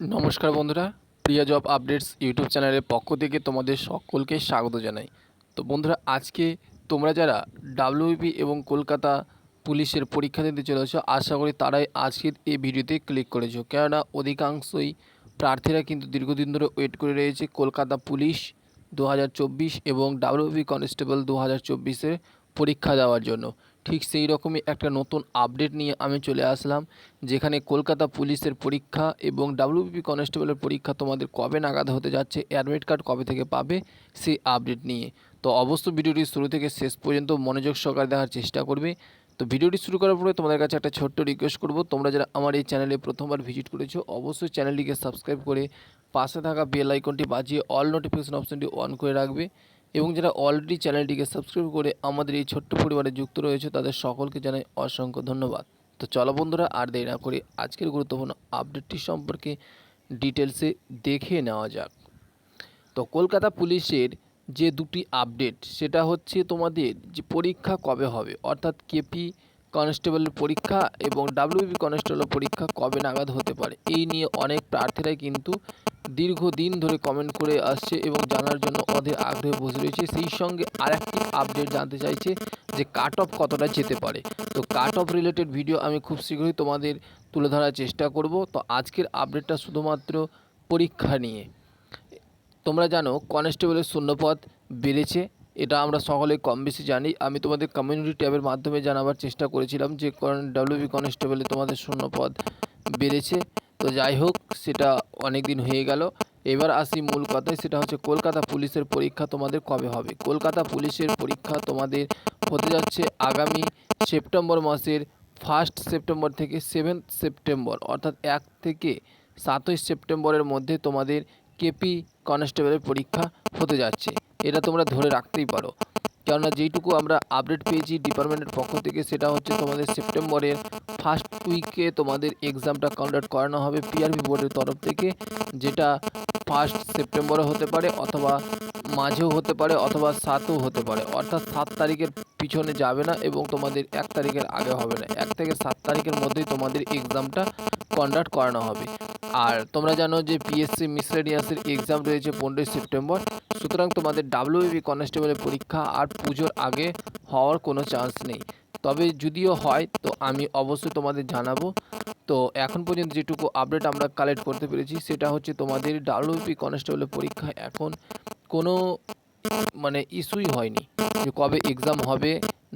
নমস্কার বন্ধুরা, প্রিয়া job updates YouTube চ্যানেলের পক্ষ থেকে তোমাদের সকলকে স্বাগত জানাই। তো বন্ধুরা, আজকে তোমরা যারা ডাব্লিউপি এবং কলকাতা পুলিশের পরীক্ষা দিতে চলেছ, আশা করি তারাই আজকের এই ভিডিওতে ক্লিক করেছ। কেননা অধিকাংশই প্রার্থীরা কিন্তু দীর্ঘদিন ধরে ওয়েট করে রয়েছে কলকাতা পুলিশ দু হাজার চব্বিশ এবং ডাব্লিউপি কনস্টেবল দু হাজার পরীক্ষা দেওয়ার জন্য। ঠিক সেই রকমই একটা নতুন আপডেট নিয়ে আমি চলে আসলাম, যেখানে কলকাতা পুলিশের পরীক্ষা এবং ডাব্লিউপি কনস্টেবলের পরীক্ষা তোমাদের কবে নাগাদ হতে যাচ্ছে অ্যাডমিট কার্ড কবে থেকে পাবে, সেই আপডেট নিয়ে। তো অবশ্যই ভিডিওটি শুরু থেকে শেষ পর্যন্ত মনোযোগ সহকারে দেখার চেষ্টা করবে। তো ভিডিওটি শুরু করার পরে তোমাদের কাছে একটা ছোট্ট রিকোয়েস্ট করব, তোমরা যারা আমার এই চ্যানেলে প্রথমবার ভিজিট করেছ, অবশ্যই চ্যানেলটিকে সাবস্ক্রাইব করে পাশে থাকা বেল আইকনটি বাজিয়ে অল নোটিফিকেশন অপশনটি অন করে রাখবে। এবং যারা অলরেডি চ্যানেলটিকে সাবস্ক্রাইব করে আমাদের এই ছোট্ট পরিবারে যুক্ত রয়েছে, তাদের সকলকে জানাই অসংখ্য ধন্যবাদ। তো চলো বন্ধুরা, আর দেরি না করে আজকের গুরুত্বপূর্ণ আপডেটটি সম্পর্কে ডিটেলসে দেখে নেওয়া যাক। তো কলকাতা পুলিশের যে দুটি আপডেট সেটা হচ্ছে তোমাদের যে পরীক্ষা কবে হবে, অর্থাৎ কেপি কনস্টেবলের পরীক্ষা এবং ডাব্লিউবি কনস্টেবলের পরীক্ষা কবে নাগাদ হতে পারে, এই নিয়ে অনেক প্রার্থীরাই কিন্তু দীর্ঘদিন ধরে কমেন্ট করে আসছে এবং জানার জন্য অধীর আগ্রহে বসে রয়েছে। সেই সঙ্গে আরেকটি আপডেট জানতে চাইছে যে কাট অফ কতটা যেতে পারে। তো কাট অফ রিলেটেড ভিডিও আমি খুব শীঘ্রই তোমাদের তুলে ধরার চেষ্টা করব। তো আজকের আপডেটটা শুধুমাত্র পরীক্ষা নিয়ে। তোমরা জানো কনস্টেবলের শূন্যপদ বেড়েছে। এটা আমরা সকলে কম বেশি জানি। আমি তোমাদের কমিউনিটি ট্যাবের মাধ্যমে জানাবার চেষ্টা করেছিলাম যে কন ডাব্লিউবি কনস্টেবলে তোমাদের শূন্যপদ বেড়েছে। তো যাই হোক, সেটা অনেক দিন হয়ে গেল। এবার আসি মূল কথায়, সেটা হচ্ছে কলকাতা পুলিশের পরীক্ষা তোমাদের কবে হবে? কলকাতা পুলিশের পরীক্ষা তোমাদের হতে যাচ্ছে আগামী সেপ্টেম্বর মাসের ফার্স্ট সেপ্টেম্বর থেকে সেভেন্থ সেপ্টেম্বর, অর্থাৎ এক থেকে সাতই সেপ্টেম্বরের মধ্যে তোমাদের কেপি কনস্টেবলের পরীক্ষা হতে যাচ্ছে। এটা তোমরা ধরে রাখতেই পারো। কেননা যেইটুকু আমরা আপডেট পেয়েছি ডিপার্টমেন্টের পক্ষ থেকে, সেটা হচ্ছে তোমাদের সেপ্টেম্বরের ফার্স্ট উইকে তোমাদের এক্সামটা কন্ডাক্ট করানো হবে পিআরবি বোর্ডের তরফ থেকে, যেটা ফার্স্ট সেপ্টেম্বরে হতে পারে অথবা মাঝেও হতে পারে অথবা সাতও হতে পারে। অর্থাৎ সাত তারিখের পিছনে যাবে না এবং তোমাদের এক তারিখের আগে হবে না। এক থেকে সাত তারিখের মধ্যেই তোমাদের এক্সামটা কন্ডাক্ট করানো হবে। আর তোমরা জানো যে পিএসসি মিসলেনিয়াসের এক্সাম রয়েছে পনেরোই সেপ্টেম্বর। সুতরাং তোমাদের ডাব্লিউবি কনস্টেবলের পরীক্ষা আর পুজোর আগে হওয়ার কোনো চান্স নেই। তবে যদিও হয়, তো আমি অবশ্যই তোমাদের জানাব। তো এখন পর্যন্ত যেটুকু আপডেট আমরা কালেক্ট করতে পেরেছি, সেটা হচ্ছে তোমাদের ডাব্লিউপি কনস্টেবলের পরীক্ষা এখন কোনো মানে ইস্যুই হয়নি যে কবে এক্সাম হবে,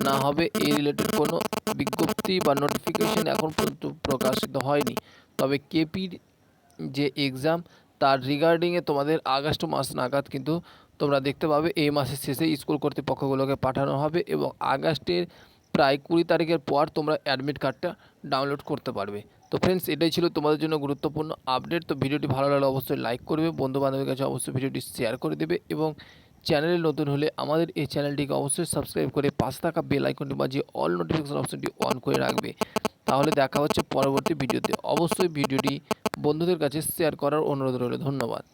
না হবে এই রিলেটেড কোনো বিজ্ঞপ্তি বা নোটিফিকেশন এখন পর্যন্ত প্রকাশিত হয়নি। তবে কেপির যে এক্সাম তার রিগার্ডিংয়ে তোমাদের আগস্ট মাস নাগাদ কিন্তু তোমরা দেখতে পাবে এই মাসের শেষে স্কুল কর্তৃপক্ষগুলোকে পাঠানো হবে এবং আগস্টের প্রায় কুড়ি তারিখের পর তোমরা অ্যাডমিট কার্ডটা ডাউনলোড করতে পারবে। তো ফ্রেন্ডস এটাই ছিল তোমাদের জন্য গুরুত্বপূর্ণ আপডেট তো ভিডিওটি ভালো লাগলে অবশ্যই লাইক করবে বন্ধু বান্ধবের কাছে অবশ্যই ভিডিওটি শেয়ার করে দেবে এবং চ্যানেলে নতুন হলে আমাদের এই চ্যানেলটিকে অবশ্যই সাবস্ক্রাইব করে পাশে থাকা বেল আইকনটি বাজিয়ে অল নোটিফিকেশন অপশনটি অন করে রাখবে। তাহলে দেখা হচ্ছে পরবর্তী ভিডিওতে অবশ্যই ভিডিওটি বন্ধুদের কাছে শেয়ার করার অনুরোধ রইল। ধন্যবাদ।